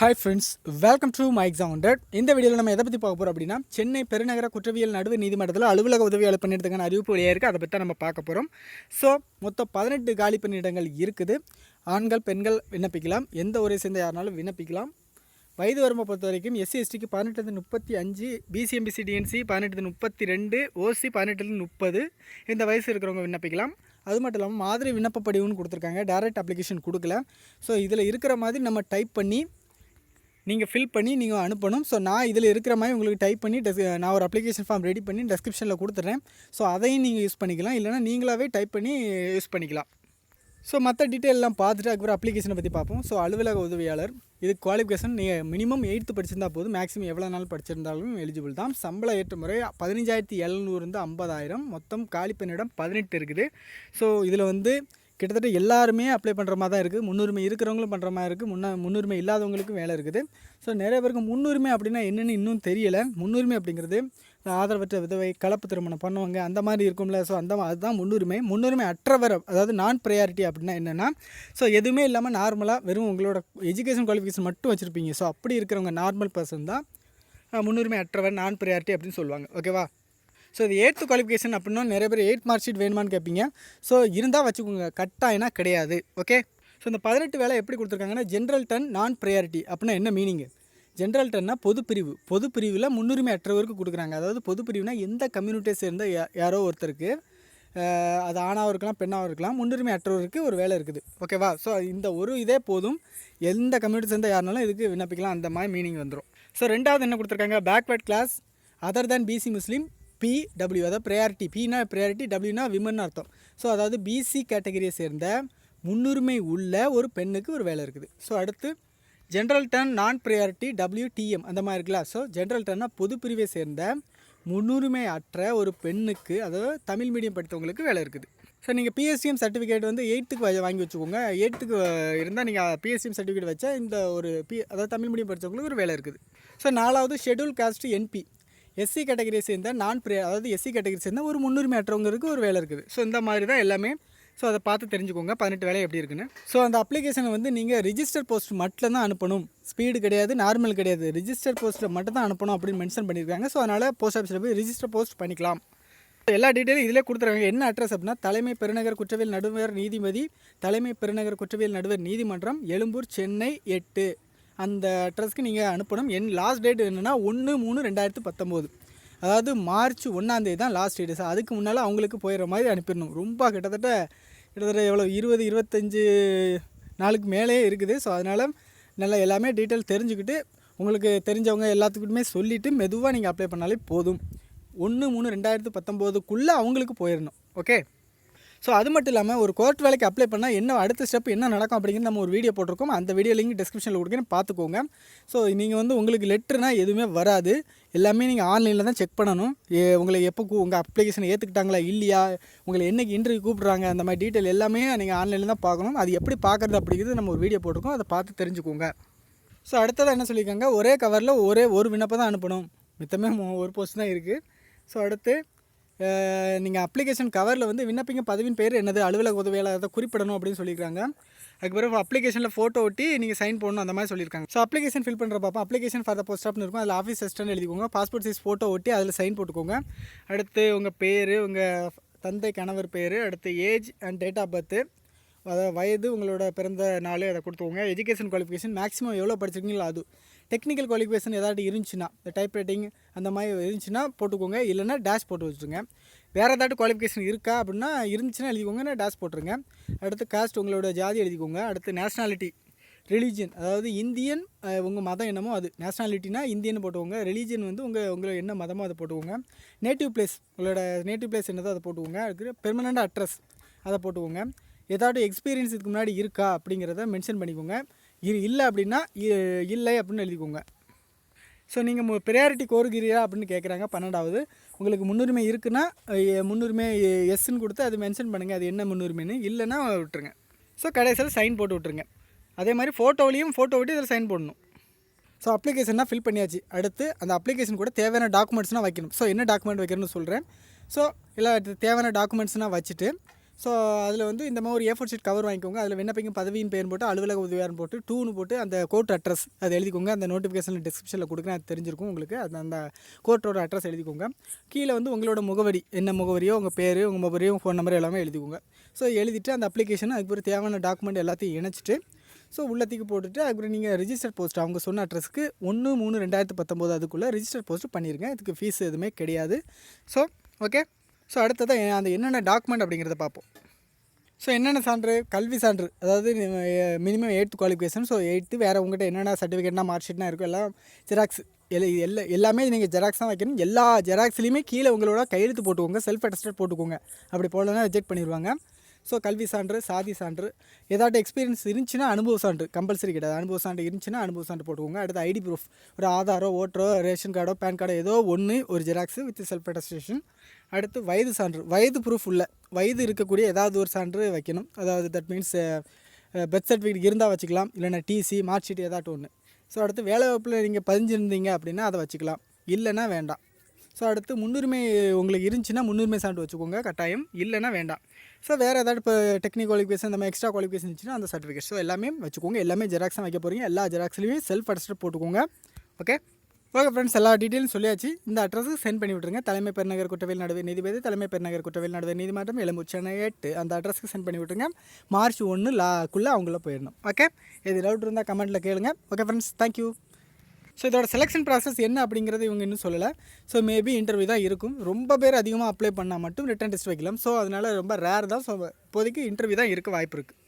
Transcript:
Hi friends welcome to my exam hundred இந்த வீடியோவில் நம்ம எதை பற்றி பார்க்க போகிறோம் அப்படின்னா சென்னை பெருநகர குற்றவியல் நடுவு நீதிமன்றத்தில் அலுவலக உதவியாளர் பணியிடத்துக்கான அறிவிப்பு வெளியாக இருக்குது அதை பற்றி நம்ம பார்க்க போகிறோம் ஸோ மொத்தம் பதினெட்டு காலி பணியிடங்கள் இருக்குது. ஆண்கள் பெண்கள் விண்ணப்பிக்கலாம். எந்த ஊரை சேர்ந்த யாருனாலும் விண்ணப்பிக்கலாம். வயது வரம்பை பொறுத்த வரைக்கும் எஸ்சி எஸ்டிக்கு பதினெட்டு முப்பத்தி அஞ்சு பிசிஎம்பிசி டிஎன்சி பதினெட்டு முப்பத்தி ரெண்டு ஓசி பதினெட்டு முப்பது. இந்த வயசு இருக்கிறவங்க விண்ணப்பிக்கலாம். அது மட்டும் இல்லாமல் மாதிரி விண்ணப்ப படிவுன்னு கொடுத்துருக்காங்க. டேரக்ட் அப்ளிகேஷன் கொடுக்கல. ஸோ இதில் இருக்கிற மாதிரி நம்ம டைப் பண்ணி நீங்கள் ஃபில் பண்ணி நீங்கள் அனுப்பணும். ஸோ நான் இதில் இருக்கிற மாதிரி உங்களுக்கு டைப் பண்ணி டெஸ் நான் ஒரு அப்ளிகேஷன் ஃபார்ம் ரெடி பண்ணி டெஸ்கிரிப்ஷனில் கொடுத்துட்றேன் ஸோ அதையும் நீங்கள் யூஸ் பண்ணிக்கலாம். இல்லைனா நீங்களாகவே டைப் பண்ணி யூஸ் பண்ணிக்கலாம். ஸோ மற்ற டீட்டெயிலெலாம் பார்த்துட்டு அதுக்கப்புறம் அப்ளிகேஷனை பற்றி பார்ப்போம். ஸோ அலுவலக உதவியாளர் இது குவாலிஃபிகேஷன் நீங்கள் மினிமம் எயித்து படிச்சிருந்தா போதும். மேக்ஸிமம் எவ்வளோ நாள் படிச்சிருந்தாலும் எலிஜிபிள் தான். சம்பள ஏற்ற முறை பதினஞ்சாயிரத்தி எழுநூறுந்து ஐம்பதாயிரம். மொத்தம் காலி பணியிடம் பதினெட்டு இருக்குது. ஸோ இதில் வந்து கிட்டத்தட்ட எல்லாருமே அப்ளை பண்ணுற மாதிரி தான் இருக்குது முன்னுரிமை இருக்கிறவங்களும் பண்ணுற மாதிரி இருக்குது முன்ன முன்னுரிமை இல்லாதவங்களுக்கும் வேலை இருக்குது. ஸோ நிறைய பேருக்கு முன்னுரிமை அப்படின்னா என்னென்னு இன்னும் தெரியலை. முன்னுரிமை அப்படிங்கிறது ஆதரவற்ற விதவை கலப்பு திருமணம் பண்ணுவாங்க. அந்த மாதிரி இருக்கும்ல. ஸோ அந்த அதுதான் முன்னுரிமை. முன்னுரிமை அற்றவர் அதாவது நான் ப்ரையாரிட்டி அப்படின்னா என்னென்னா ஸோ எதுவுமே இல்லாமல் நார்மலாக வெறும் உங்களோட எஜுகேஷன் குவாலிஃபிகேஷன் மட்டும் வச்சுருப்பீங்க. ஸோ அப்படி இருக்கிறவங்க நார்மல் பர்சன் தான் முன்னுரிமை அற்றவர் நான் ப்ரையாரிட்டி அப்படின்னு சொல்லுவாங்க. ஓகேவா ஸோ இது எயித்து குவாலிஃபிகேஷன் அப்படின்னா நிறைய பேர் எயிட் மார்க் ஷீட் வேணுமான்னு கேட்பீங்க. ஸோ இருந்தால் வச்சுக்கோங்க. கட்டாயினா கிடையாது. ஓகே ஸோ இந்த பதினெட்டு வேலை எப்படி கொடுத்துருக்காங்கன்னா ஜென்ரல் டன் நான் ப்ரையாரிட்டி அப்படின்னா என்ன மீனிங்கு ஜென்ரல் டன்னா பொது பிரிவு பொது பிரிவில் முன்னுரிமை அற்றவருக்கு கொடுக்குறாங்க. அதாவது பொது பிரிவுனா எந்த கம்யூனிட்டியை சேர்ந்த யாரோ ஒருத்தருக்கு அது ஆணாகவும் இருக்கலாம் பெண்ணாகவும் இருக்கலாம் முன்னுரிமை அற்றவருக்கு ஒரு வேலை இருக்குது. ஓகேவா ஸோ இந்த ஒரு இதே போதும். எந்த கம்யூனிட்டி சேர்ந்த யாருனாலும் இதுக்கு விண்ணப்பிக்கலாம். அந்த மாதிரி மீனிங் வந்துடும் ஸோ ரெண்டாவது என்ன கொடுத்துருக்காங்க? Backward class other than BC Muslim B W அதாவது ப்ரையாரிட்டி பினா ப்ரையாரிட்டி டபிள்யூனா விமன் அர்த்தம். ஸோ அதாவது பிசி கேட்டகரியை சேர்ந்த முன்னுரிமை உள்ள ஒரு பெண்ணுக்கு ஒரு வேலை இருக்குது. ஸோ அடுத்து ஜென்ரல் டர்ன் நான் ப்ரையாரிட்டி டபிள்யூடிஎம் அந்த மாதிரி இருக்குல்ல? ஸோ ஜென்ரல் டர்னா பொது பிரிவை சேர்ந்த முன்னுரிமை அற்ற ஒரு பெண்ணுக்கு அதாவது தமிழ் மீடியம் படித்தவங்களுக்கு வேலை இருக்குது. ஸோ நீங்கள் பிஎஸ்சிஎம் சர்டிஃபிகேட் வந்து எயித்துக்கு வாங்கி வச்சுக்கோங்க. எயித்துக்கு இருந்தால் நீங்கள் பிஎஸ்சிஎம் சர்டிஃபிகேட் வச்சா இந்த ஒரு பி அதாவது தமிழ் மீடியம் படித்தவங்களுக்கு ஒரு வேலை இருக்குது. ஸோ நாலாவது ஷெட்யூல் காஸ்ட் என்பி எஸ்சி கேட்டகரியை சேர்ந்த நான் ப்ரே அதாவது எஸ்சி கேட்டகரி சேர்ந்த ஒரு முன்னுரிமை அற்றவங்களுக்கு ஒரு வேலை இருக்குது. ஸோ இந்த மாதிரி தான் எல்லாமே. ஸோ அதை பார்த்து தெரிஞ்சுக்கோங்க. பதினெட்டு வேலை எப்படி இருக்குன்னு. ஸோ அந்த அப்ளிகேஷனை வந்து நீங்கள் ரிஜிஸ்டர் போஸ்ட் மட்டும் தான் அனுப்பணும். ஸ்பீடு கிடையாது நார்மல் கிடையாது. ரிஜிஸ்டர் போஸ்ட்டில் மட்டும் தான் அனுப்பணும் அப்படின்னு மென்ஷன் பண்ணியிருக்காங்க. ஸோ அதனால் போஸ்ட் ஆஃபீஸில் போய் ரிஜிஸ்டர் போஸ்ட் பண்ணிக்கலாம். எல்லா டீட்டெயிலும் இதிலே கொடுத்துருக்காங்க என்ன அட்ரஸ் அப்படின்னா தலைமை பெருநகர் குற்றவியல் நடுவர் நீதிபதி தலைமை பெருநகர் குற்றவியல் நடுவர் நீதிமன்றம் எழும்பூர் சென்னை எட்டு. அந்த அட்ரஸ்க்கு நீங்கள் அனுப்பணும். என் லாஸ்ட் டேட் என்னென்னா ஒன்று மூணு ரெண்டாயிரத்து பத்தொம்போது. அதாவது மார்ச் ஒன்றாந்தேதி தான் லாஸ்ட் டேட் சார் அதுக்கு முன்னால் அவங்களுக்கு போயிடுற மாதிரி அனுப்பிடணும். ரொம்ப கிட்டத்தட்ட கிட்டத்தட்ட எவ்வளோ இருபது இருபத்தஞ்சு நாளுக்கு மேலே இருக்குது. ஸோ அதனால் நல்லா எல்லாமே டீட்டெயில் தெரிஞ்சுக்கிட்டு உங்களுக்கு தெரிஞ்சவங்க எல்லாத்துக்கிட்டுமே சொல்லிவிட்டு மெதுவாக நீங்கள் அப்ளை பண்ணாலே போதும். ஒன்று மூணு ரெண்டாயிரத்து பத்தொம்போதுக்குள்ளே அவங்களுக்கு போயிடணும். ஓகே ஸோ அது மட்டும் இல்லாமல் ஒரு கோர்ட் வேலைக்கு அப்ளை பண்ணால் என்ன அடுத்த ஸ்டெப் என்ன நடக்கும் அப்படிங்கிறது நம்ம ஒரு வீடியோ போட்டிருக்கோம். அந்த வீடியோ லிங்க் டிஸ்கிரிப்ஷனில் கொடுக்குறேன். பார்த்துக்கோங்க. ஸோ நீங்கள் வந்து உங்களுக்கு லெட்டர்னா எதுவுமே வராது. எல்லாமே நீங்கள் ஆன்லைனில் தான் செக் பண்ணணும். ஏ- உங்களை எப்போ கூ உங்கள் அப்ளிகேஷனை ஏற்றுக்கிட்டாங்களா இல்லையா? உங்களை என்றைக்கு இன்டர்வியூ கூப்பிட்றாங்க அந்த மாதிரி டீட்டெயில் எல்லாமே நீங்கள் ஆன்லைனில் தான் பார்க்கணும். அது எப்படி பார்க்குறது அப்படிங்கிறது நம்ம ஒரு வீடியோ போட்டிருக்கோம். அதை பார்த்து தெரிஞ்சுக்கோங்க. ஸோ அடுத்ததாக என்ன சொல்லியிருக்காங்க? ஒரே கவரில் ஒரே ஒரு விண்ணப்பம் தான் அனுப்பணும். மித்தமே ஒரு போஸ்ட் தான் இருக்குது ஸோ அடுத்து நீங்கள் அப்ளிகேஷன் கவரில் வந்து விண்ணப்பிங்க. பதவியின் பேர் என்னது? அலுவலக உதவியாளர் குறிப்பிடணும் அப்படின்னு சொல்லியிருக்காங்க. அதுக்கப்புறம் அப்ளிகேஷனில் ஃபோட்டோ ஒட்டி நீங்கள் சைன் போடணும் அந்த மாதிரி சொல்லியிருக்காங்க. ஸோ அப்ளிகேஷன் ஃபில் பண்ணுற பார்ப்போம் அப்ளிகேஷன் ஃபார் த போஸ்ட் ஆப்னு இருக்கும். அதில் ஆஃபீஸ் அசிஸ்டன்ட் எழுதிக்கோங்க. பாஸ்போர்ட் சைஸ் ஃபோட்டோ ஒட்டி அதில் சைன் போட்டுக்கோங்க. அடுத்து உங்கள் பேர் உங்கள் தந்தை கணவர் பேர் அடுத்து age and date of birth அதாவது வயது உங்களோட பிறந்த நாள் அதை கொடுத்துக்கோங்க. எஜுகேஷன் குவாலிஃபிகேஷன் மேக்ஸிமம் எவ்வளோ படிச்சிருக்கீங்களோ அது. டெக்னிக்கல் குவாலிஃபிகேஷன் ஏதாவது இருந்துச்சுன்னா இந்த டைப் ரைட்டிங் அந்த மாதிரி இருந்துச்சுன்னா போட்டுக்கோங்க. இல்லைன்னா டேஷ் போட்டு வச்சுருங்க வேறு ஏதாவது குவாலிஃபிகேஷன் இருக்கா அப்படின்னா இருந்துச்சுன்னா எழுதிக்கோங்க. டேஷ் போட்டுருங்க. அடுத்து காஸ்ட் உங்களோட ஜாதி எழுதிக்கோங்க. அடுத்து நேஷ்னாலிட்டி ரிலீஜியன் அதாவது இந்தியன் உங்கள் மதம் என்னமோ அது. நேஷ்னாலிட்டினா இந்தியன் போட்டுக்கோங்க. ரிலீஜியன் வந்து உங்கள் உங்களை என்ன மதமோ அதை போட்டுக்கோங்க. நேட்டிவ் பிளேஸ் உங்களோட நேட்டிவ் பிளேஸ் என்னதோ அதை போட்டுக்கோங்க. அதுக்கு பெர்மனண்ட் அட்ரஸ் அதை போட்டுக்கோங்க. ஏதாவது எக்ஸ்பீரியன்ஸ் இதுக்கு முன்னாடி இருக்கா அப்படிங்கிறத மென்ஷன் பண்ணிக்கோங்க. இரு இல்லை அப்படின்னா இ- இல்லை அப்படின்னு எழுதிக்கோங்க. ஸோ நீங்கள் ப்ரையாரிட்டி கோருகிறீரா அப்படின்னு கேட்குறாங்க பன்னெண்டாவது. உங்களுக்கு முன்னுரிமை இருக்குன்னா முன்னுரிமை எஸ்ன்னு கொடுத்து அது மென்ஷன் பண்ணுங்கள் அது என்ன முன்னுரிமைன்னு. இல்லைன்னா விட்டுருங்க. ஸோ கடைசியில் சைன் போட்டு விட்ருங்க அதே மாதிரி ஃபோட்டோவிலையும் ஃபோட்டோ விட்டு இதில் சைன் போடணும். ஸோ அப்ளிகேஷன்னா ஃபில் பண்ணியாச்சு. அடுத்து அந்த அப்ளிகேஷன் கூட தேவையான டாக்குமெண்ட்ஸ்னால் வைக்கணும். ஸோ என்ன டாக்குமெண்ட் வைக்கணும்னு சொல்கிறேன் ஸோ இல்லை தேவையான டாக்குமெண்ட்ஸ்னால் வச்சுட்டு ஸோ அதில் வந்து இந்த மாதிரி ஒரு ஏ ஃபோர் ஷீட் கவர் வாங்கிக்கோங்க. அதில் விண்ணப்பிக்கும் பதவியின் பேர் போட்டு அலுவலக உதவியாளர் போட்டு டூன்னு போட்டு அந்த கோர்ட் அட்ரஸ் அதை எழுதிக்கோங்க. அந்த நோட்டிஃபிகேஷன் டிஸ்கிரிப்ஷனில் கொடுக்குறேன். அது தெரிஞ்சிருக்கும் உங்களுக்கு. அது அந்த கோர்ட்டோட அட்ரஸ் எழுதிக்கோங்க. கீழே வந்து உங்களோட முகவரி என்ன முகவரியோ உங்கள் பேர் உங்கள் முகவரியோ ஃபோன் நம்பர் எல்லாமே எழுதிக்கோங்க. ஸோ எழுதிட்டு அந்த அப்ளிகேஷன் அதுக்கு தேவையான டாக்குமெண்ட் எல்லாத்தையும் இணைச்சிட்டு ஸோ உள்ளத்துக்கு போட்டுட்டு அதுக்கப்புறம் நீங்கள் ரிஜிஸ்டர் போஸ்ட் அவங்க சொன்ன அட்ரஸ்க்கு ஒன்று மூணு ரெண்டாயிரத்து பத்தொம்போது அதுக்குள்ளே ரிஜிஸ்டர் போஸ்ட் பண்ணிடுங்க இதுக்கு ஃபீஸ் எதுவுமே கிடையாது. ஸோ ஓகே ஸோ அடுத்ததான் அந்த என்னென்ன டாக்குமெண்ட் அப்படிங்கிறத பார்ப்போம். ஸோ என்னென்ன சான்று? கல்வி சான்று. அதாவது minimum eighth qualification so eighth வேறு உங்கள்கிட்ட என்னென்ன சர்டிஃபிகேட்னா மார்க் ஷீட்னா இருக்கும் எல்லாம் ஜெராக்ஸ் எல்லா எல்லா எல்லாமே நீங்கள் ஜெராக்ஸ் தான் வைக்கணும். எல்லா ஜெராக்ஸ்லேயுமே கீழே உங்களோட கையெழுத்து போட்டுக்கோங்க. செல்ஃப் அட்டஸ்டட் போட்டுக்கோங்க. அப்படி போடலன்னா ரிஜெக்ட் பண்ணிடுவாங்க ஸோ கல்வி சான்று சாதி சான்று ஏதாட்டும் எக்ஸ்பீரியன்ஸ் இருந்துச்சுன்னா அனுபவ சான்று. கம்பல்சரி கிடையாது. அனுபவ சான்று இருந்துச்சுன்னா அனுபவ சான்று போட்டுக்கோங்க. அடுத்து ஐடி ப்ரூஃப் ஒரு ஆதாரோ ஓட்டரோ ரேஷன் கார்டோ பேன் கார்டோ ஏதோ ஒன்று ஒரு ஜெராக்ஸ் வித் செல்ஃப் அட்டஸ்டேஷன் அடுத்து வயது சான்று வயது ப்ரூஃப் உள்ள வயது இருக்கக்கூடிய ஏதாவது ஒரு சான்று வைக்கணும். அதாவது தட் மீன்ஸ் பெர்த் சர்டிஃபிகேட் இருந்தால் வச்சுக்கலாம் இல்லைன்னா டிசி மார்க் ஷீட் ஏதாட்டும் ஒன்று ஸோ அடுத்து வேலை வாய்ப்பில் நீங்கள் பதிஞ்சிருந்தீங்க அப்படின்னா அதை வச்சுக்கலாம். இல்லைன்னா வேண்டாம். ஸோ அடுத்து முன்னுரிமை உங்களுக்கு இருந்துச்சுன்னா முன்னுரிமை சான்று வச்சுக்கோங்க கட்டாயம். இல்லைன்னா வேண்டாம். ஸோ வேறு ஏதாவது இப்போ டெக்னிக் குவாலிஃபிகேஷன் இந்த மாதிரி எக்ஸ்ட்ரா குவாலிஃபிகேஷன் இருந்துச்சுன்னா அந்த சர்டிஃபிகேட் ஸோ எல்லாமே வச்சுக்கோங்க. எல்லாமே ஜெராக்ஸாக வைக்க போகிறீங்க எல்லா ஜெராக்ஸ்லையுமே செல்ஃப் அட்டஸ்ட் போட்டுக்கோங்க. ஓகே ஓகே ஃப்ரெண்ட்ஸ் எல்லா டீட்டெயிலும் சொல்லியாச்சு. இந்த அட்ரஸுக்கு சென்ட் பண்ணி விட்ருங்க தலைமை பெருநகர் குற்றவியல் நடுவே நீதிபதி தலைமை பெருநகர் குற்றவியல் நடுவே நீதிமன்றம் எலும்பு சென்னை எட்டு. அந்த அட்ரஸுக்கு சென்ட் பண்ணி விட்ருங்க மார்ச் ஒன்று லாக்குள்ளே அவங்கள போயிடணும். ஓகே? எது டவுட் இருந்தால் கமெண்ட்டில் கேளுங்க. Okay friends thank you so இதோட செலெக்ஷன் ப்ராசஸ் என்ன அப்படிங்கிறது இவங்க இன்னும் சொல்லலை. ஸோ மேபி இன்டர்வியூ தான் இருக்கும். ரொம்ப பேர் அதிகமாக அப்ளை பண்ணால் மட்டும் ரிட்டன் டெஸ்ட் வைக்கலாம். ஸோ அதனால் ரொம்ப ரேர் தான். ஸோ இப்போதைக்கு இன்டர்வியூ தான் இருக்க வாய்ப்பு இருக்குது